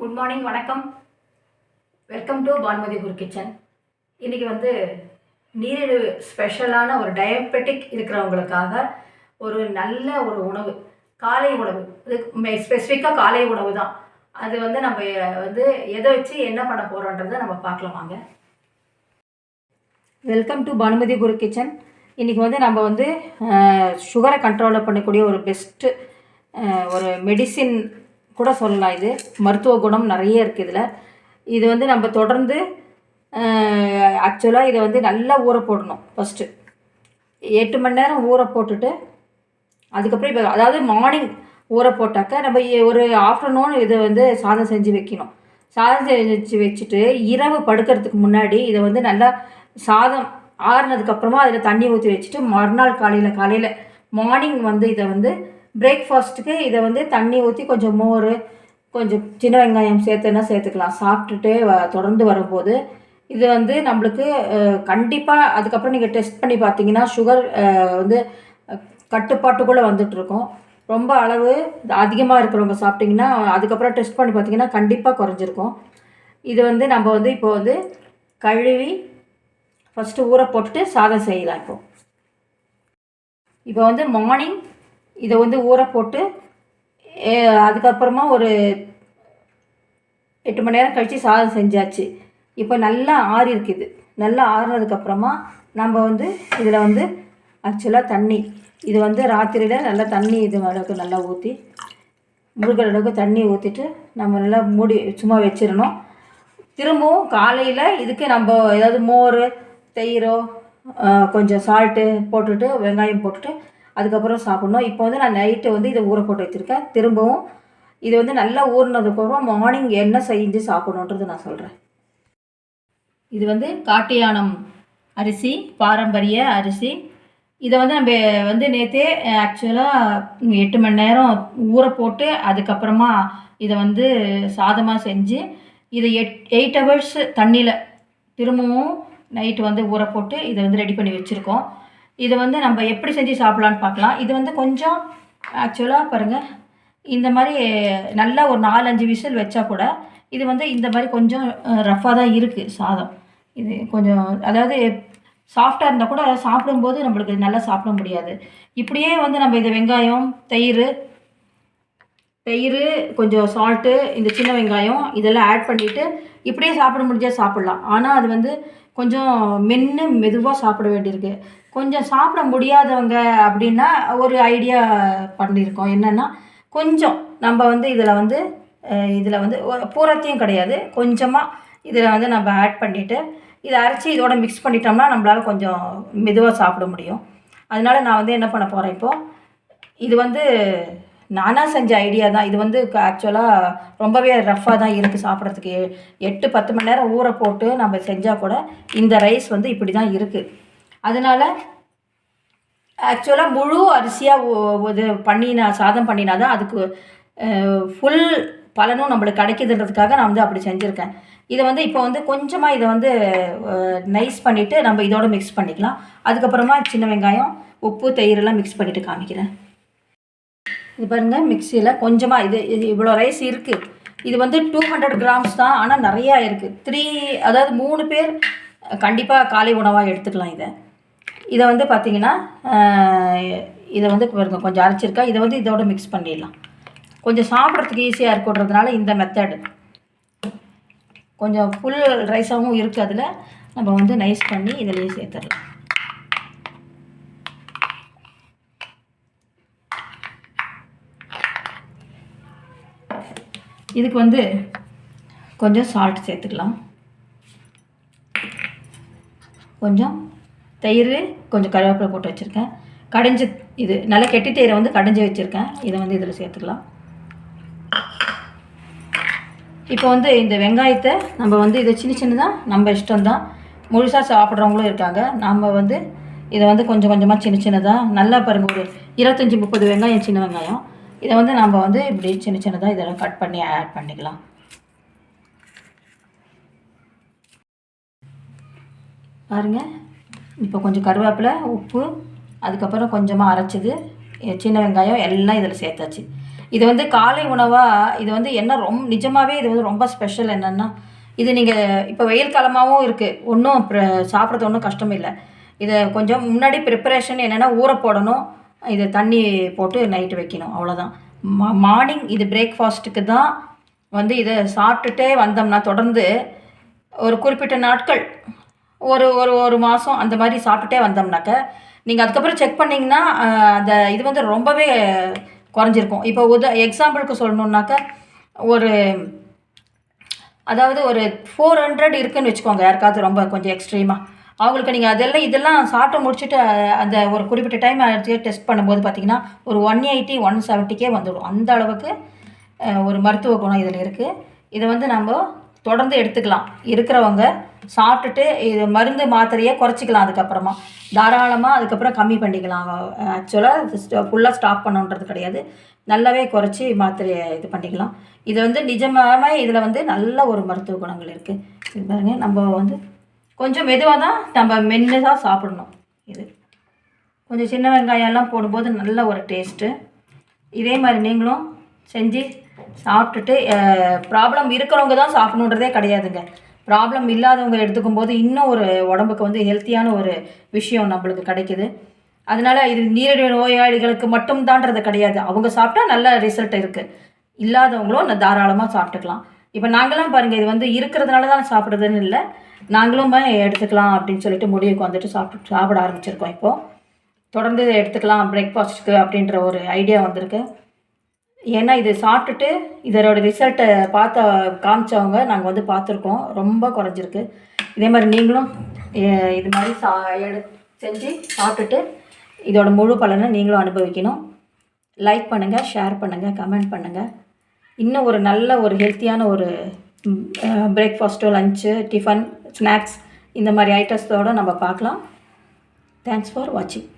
Good morning வணக்கம். Welcome to Bhanumathi Guru kitchen. இன்றைக்கி வந்து நீரிழிவு ஸ்பெஷலான ஒரு டயபெட்டிக் இருக்கிறவங்களுக்காக ஒரு நல்ல ஒரு உணவு காலை உணவு. இது ஸ்பெசிஃபிக்காக காலை உணவு தான். அது வந்து நம்ம வந்து எதை வச்சு என்ன பண்ண போகிறோன்றதை நம்ம பார்க்கலாம் வாங்க. Welcome to Bhanumathi Guru kitchen. இன்றைக்கி வந்து நம்ம வந்து சுகரை கண்ட்ரோலை பண்ணக்கூடிய ஒரு பெஸ்ட்டு ஒரு மெடிசின் கூட சொல்லலாம் இது. மருத்துவ குணம் நிறைய இருக்குது இதில். இது வந்து நம்ம தொடர்ந்து ஆக்சுவலாக இதை வந்து நல்லா ஊற போடணும் ஃபஸ்ட்டு எட்டு மணி நேரம் ஊற போட்டுட்டு அதுக்கப்புறம் இப்போ அதாவது மார்னிங் ஊற போட்டாக்க நம்ம ஒரு ஆஃப்டர்நூன் இதை வந்து சாதம் செஞ்சு வைக்கணும். சாதம் செஞ்சு வச்சுட்டு இரவு படுக்கிறதுக்கு முன்னாடி இதை வந்து நல்லா சாதம் ஆறுனதுக்கப்புறமா அதில் தண்ணி ஊற்றி வச்சுட்டு மறுநாள் காலையில் காலையில் மார்னிங் வந்து இதை வந்து பிரேக்ஃபாஸ்ட்டுக்கு இதை வந்து தண்ணி ஊற்றி கொஞ்சம் மோர் கொஞ்சம் சின்ன வெங்காயம் சேர்த்துன்னா சேர்த்துக்கலாம். சாப்பிட்டுட்டு வ- தொடர்ந்து வரும்போது இது வந்து நம்மளுக்கு கண்டிப்பாக அதுக்கப்புறம் நீங்கள் டெஸ்ட் பண்ணி பார்த்தீங்கன்னா சுகர் வந்து கட்டுப்பாட்டுக்குள்ளே வந்துட்டுருக்கோம். ரொம்ப அளவு அதிகமாக இருக்கிறவங்க சாப்பிட்டிங்கன்னா அதுக்கப்புறம் டெஸ்ட் பண்ணி பார்த்தீங்கன்னா கண்டிப்பாக குறைஞ்சிருக்கும். இது வந்து நம்ம வந்து இப்போ வந்து கழுவி ஃபஸ்ட்டு ஊற போட்டுட்டு சாதம் செய்யலாம் இப்போ. இப்போ வந்து மார்னிங் இதை வந்து ஊற போட்டு அதுக்கப்புறமா ஒரு எட்டு மணி நேரம் கழித்து சாதம் செஞ்சாச்சு. இப்போ நல்லா ஆறி இருக்குது. நல்லா ஆறுனதுக்கப்புறமா நம்ம வந்து இதில் வந்து ஆக்சுவலாக தண்ணி இது வந்து ராத்திரியில் நல்லா தண்ணி இது அளவுக்கு நல்லா ஊற்றி முருகன் அளவுக்கு தண்ணி ஊற்றிட்டு நம்ம நல்லா மூடி சும்மா வச்சிடணும். திரும்பவும் காலையில் இதுக்கு நம்ம ஏதாவது மோர் தயிரோ கொஞ்சம் சால்ட்டு போட்டுட்டு வெங்காயம் போட்டுட்டு அதுக்கப்புறம் சாப்பிட்ணும். இப்போ வந்து நான் நைட்டு வந்து இதை ஊற போட்டு வச்சுருக்கேன். திரும்பவும் இது வந்து நல்லா ஊறினதுக்கப்புறம் மார்னிங் என்ன செஞ்சு சாப்பிடணுன்றது நான் சொல்கிறேன் இது வந்து காட்டியானம் அரிசி பாரம்பரிய அரிசி. இதை வந்து நம்ம வந்து நேற்றே ஆக்சுவலாக எட்டு மணி நேரம் ஊற போட்டு அதுக்கப்புறமா இதை வந்து சாதமாக செஞ்சு இதை எட் எயிட் ஹவர்ஸ் தண்ணியில் திரும்பவும் நைட்டு வந்து ஊற போட்டு இதை வந்து ரெடி பண்ணி வச்சுருக்கோம். இதை வந்து நம்ம எப்படி செஞ்சு சாப்பிட்லான்னு பார்க்கலாம். இது வந்து கொஞ்சம் ஆக்சுவலாக பாருங்கள் இந்த மாதிரி நல்லா ஒரு நாலஞ்சு விசில் வச்சா கூட இது வந்து இந்த மாதிரி கொஞ்சம் ரஃப்பாக தான் இருக்குது சாதம். இது கொஞ்சம் அதாவது சாஃப்டாக இருந்தால் கூட சாப்பிடும்போது நம்மளுக்கு நல்லா சாப்பிட முடியாது. இப்படியே வந்து நம்ம இது வெங்காயம் தயிர் தயிர் கொஞ்சம் சால்ட்டு இந்த சின்ன வெங்காயம் இதெல்லாம் ஆட் பண்ணிவிட்டு இப்படியே சாப்பிட முடிஞ்சால் சாப்பிட்லாம். ஆனால் அது வந்து கொஞ்சம் மென்று மெதுவாக சாப்பிட வேண்டியிருக்கு. கொஞ்சம் சாப்பிட முடியாதவங்க அப்படின்னா ஒரு ஐடியா பண்ணியிருக்கோம். என்னென்னா கொஞ்சம் நம்ம வந்து இதில் வந்து இதில் வந்து பூரத்தையும் கிடையாது. கொஞ்சமாக இதில் வந்து நம்ம ஆட் பண்ணிவிட்டு இதை அரைச்சி இதோட மிக்ஸ் பண்ணிட்டோம்னா நம்மளால் கொஞ்சம் மெதுவாக சாப்பிட முடியும். அதனால நான் வந்து என்ன பண்ண போகிறேன் இப்போது இது வந்து நானாக செஞ்ச ஐடியா தான். இது வந்து ஆக்சுவலாக ரொம்பவே ரஃப்பாக தான் இருக்குது சாப்பிட்றதுக்கு. எட்டு பத்து மணி நேரம் ஊற போட்டு நம்ம செஞ்சால் கூட இந்த ரைஸ் வந்து இப்படி தான் இருக்குது அதனால் ஆக்சுவலாக முழு அரிசியாக இது பண்ணினா சாதம் பண்ணினா தான் அதுக்கு ஃபுல் பலனும் நம்மளுக்கு கிடைக்குதுன்றதுக்காக நான் வந்து அப்படி செஞ்சுருக்கேன். இதை வந்து இப்போ வந்து கொஞ்சமாக இதை வந்து நைஸ் பண்ணிவிட்டு நம்ம இதோட மிக்ஸ் பண்ணிக்கலாம். அதுக்கப்புறமா சின்ன வெங்காயம் உப்பு தயிரெல்லாம் மிக்ஸ் பண்ணிவிட்டு காமிக்கிறேன். இது பாருங்கள் மிக்சியில் கொஞ்சமாக இது இது இவ்வளோ ரைஸ் இருக்குது இது வந்து டூ ஹண்ட்ரட் கிராம்ஸ் தான் ஆனால் நிறையா இருக்குது த்ரீ அதாவது மூணு பேர் கண்டிப்பாக காலை உணவாக எடுத்துக்கலாம் இதை. இதை வந்து பார்த்திங்கன்னா இதை வந்து பாருங்க கொஞ்சம் அரைச்சிருக்கா. இதை வந்து இதோட மிக்ஸ் பண்ணிடலாம். கொஞ்சம் சாப்பிட்றதுக்கு ஈஸியாக இருக்குன்றதுனால இந்த மெத்தடு கொஞ்சம் ஃபுல் ரைஸாகவும் இருக்குது அதில். நம்ம வந்து நைஸ் பண்ணி இதிலேயே சேர்த்துடலாம். இதுக்கு வந்து கொஞ்சம் சால்ட் சேர்த்துக்கலாம். கொஞ்சம் தயிர் கொஞ்சம் கருவேப்பிலை போட்டு வச்சுருக்கேன். கடைஞ்சி இது நல்ல கெட்டி தயிரை வந்து கடைஞ்சி வச்சுருக்கேன். இதை வந்து இதில் சேர்த்துக்கலாம். இப்போ வந்து இந்த வெங்காயத்தை நம்ம வந்து இதை சின்ன சின்னதாக நம்ம இஷ்டம்தான். முழுசாக சாப்பிட்றவங்களும் இருக்காங்க. நம்ம வந்து இதை வந்து கொஞ்சம் கொஞ்சமாக சின்ன சின்னதாக நல்லா பாருங்க ஒரு இருபத்தஞ்சி முப்பது வெங்காயம் சின்ன வெங்காயம். இதை வந்து நம்ம வந்து இப்படி சின்ன சின்னதாக இதெல்லாம் கட் பண்ணி ஆட் பண்ணிக்கலாம். பாருங்கள் இப்போ கொஞ்சம் கருவேப்பிலை உப்பு அதுக்கப்புறம் கொஞ்சமாக அரைச்சது சின்ன வெங்காயம் எல்லாம் இதில் சேர்த்தாச்சு. இது வந்து காலை உணவாக இது வந்து என்ன ரொம்ப நிஜமாகவே இது வந்து ரொம்ப ஸ்பெஷல் என்னென்னா இது நீங்கள் இப்போ வெயில் காலமாகவும் இருக்குது ஒன்றும் சாப்பிட்றது ஒன்றும் கஷ்டம் இல்லை இதை கொஞ்சம் முன்னாடி ப்ரிப்பரேஷன் என்னென்னா ஊற போடணும். இது தண்ணி போட்டு நைட்டு வைக்கணும் அவ்வளோதான் மா மார்னிங் இது பிரேக்ஃபாஸ்ட்டுக்கு தான் வந்து இதை சாப்பிட்டுட்டே வந்தோம்னா தொடர்ந்து ஒரு குறிப்பிட்ட நாட்கள் ஒரு ஒரு ஒரு மாதம் அந்த மாதிரி சாப்பிட்டுட்டே வந்தோம்னாக்க நீங்கள் அதுக்கப்புறம் செக் பண்ணிங்கன்னா அந்த இது வந்து ரொம்பவே குறைஞ்சிருக்கும். இப்போ உத எக்ஸாம்பிளுக்கு சொல்லணுன்னாக்க ஒரு அதாவது ஒரு ஃபோர் ஹண்ட்ரட் இருக்குன்னு வச்சுக்கோங்க யாருக்காவது ரொம்ப கொஞ்சம் எக்ஸ்ட்ரீமாக அவங்களுக்கு நீங்கள் அதெல்லாம் இதெல்லாம் சாப்பிட்டு முடிச்சுட்டு அந்த ஒரு குறிப்பிட்ட டைம் டெஸ்ட் பண்ணும்போது பார்த்தீங்கன்னா ஒரு ஒன் எயிட்டி ஒன் செவன்ட்டிக்கே வந்துடும். அந்த அளவுக்கு ஒரு மருத்துவ குணம் இதில் இருக்குது இதை வந்து நம்ம தொடர்ந்து எடுத்துக்கலாம். இருக்கிறவங்க சாப்பிட்டுட்டு இது மருந்து மாத்திரையை குறைச்சிக்கலாம் அதுக்கப்புறமா. தாராளமாக அதுக்கப்புறம் கம்மி பண்ணிக்கலாம். ஆக்சுவலாக ஃபுல்லாக ஸ்டாப் பண்ணணுன்றது கிடையாது. நல்லாவே குறைச்சி மாத்திரையை இது பண்ணிக்கலாம். இது வந்து நிஜமாகவே இதில் வந்து நல்ல ஒரு மருத்துவ குணங்கள் இருக்குது பாருங்கள் நம்ம வந்து கொஞ்சம் மெதுவாக தான் நம்ம மென்று சாப்பிடணும் இது. கொஞ்சம் சின்ன வெங்காயம் எல்லாம் போடும்போது நல்ல ஒரு டேஸ்ட்டு இதே மாதிரி நீங்களும் செஞ்சு சாப்பிட்டுட்டு ப்ராப்ளம் இருக்கிறவங்க தான் சாப்பிடணுன்றதே கிடையாதுங்க. ப்ராப்ளம் இல்லாதவங்க எடுத்துக்கும் போது இன்னும் ஒரு உடம்புக்கு வந்து ஹெல்த்தியான ஒரு விஷயம் நம்மளுக்கு கிடைக்குது. அதனால இது நீரிழிவு நோயாளிகளுக்கு மட்டும்தான்றது கிடையாது. அவங்க சாப்பிட்டா நல்ல ரிசல்ட் இருக்குது இல்லாதவங்களும் நான் தாராளமாக சாப்பிட்டுக்கலாம். இப்போ நாங்களாம் பாருங்கள் இது வந்து இருக்கிறதுனால தான் சாப்பிட்றதுன்னு இல்லை. நாங்களும் எடுத்துக்கலாம் அப்படின்னு சொல்லிட்டு முடிவுக்கு வந்துட்டு சாப்பிட்டு சாப்பிட ஆரம்பிச்சிருக்கோம் இப்போது தொடர்ந்து இதை எடுத்துக்கலாம் பிரேக்ஃபாஸ்ட்டுக்கு அப்படின்ற ஒரு ஐடியா வந்திருக்கு. ஏன்னா இது சாப்பிட்டுட்டு இதோட ரிசல்ட்டை பார்த்த காமிச்சவங்க நாங்கள் வந்து பார்த்துருக்கோம். ரொம்ப குறைஞ்சிருக்கு. இதே மாதிரி நீங்களும் இது மாதிரி சா எடு செஞ்சு சாப்பிட்டுட்டு இதோட முழு பலனை நீங்களும் அனுபவிக்கணும். லைக் பண்ணுங்கள் ஷேர் பண்ணுங்கள் கமெண்ட் பண்ணுங்கள் இன்னும் ஒரு நல்ல ஒரு ஹெல்த்தியான ஒரு பிரேக்ஃபாஸ்ட்டோ லஞ்சு டிஃபன் ஸ்நாக்ஸ் இந்த மாதிரி ஐட்டம்ஸோடு நம்ம பார்க்கலாம். தேங்க்ஸ் ஃபார் வாட்சிங்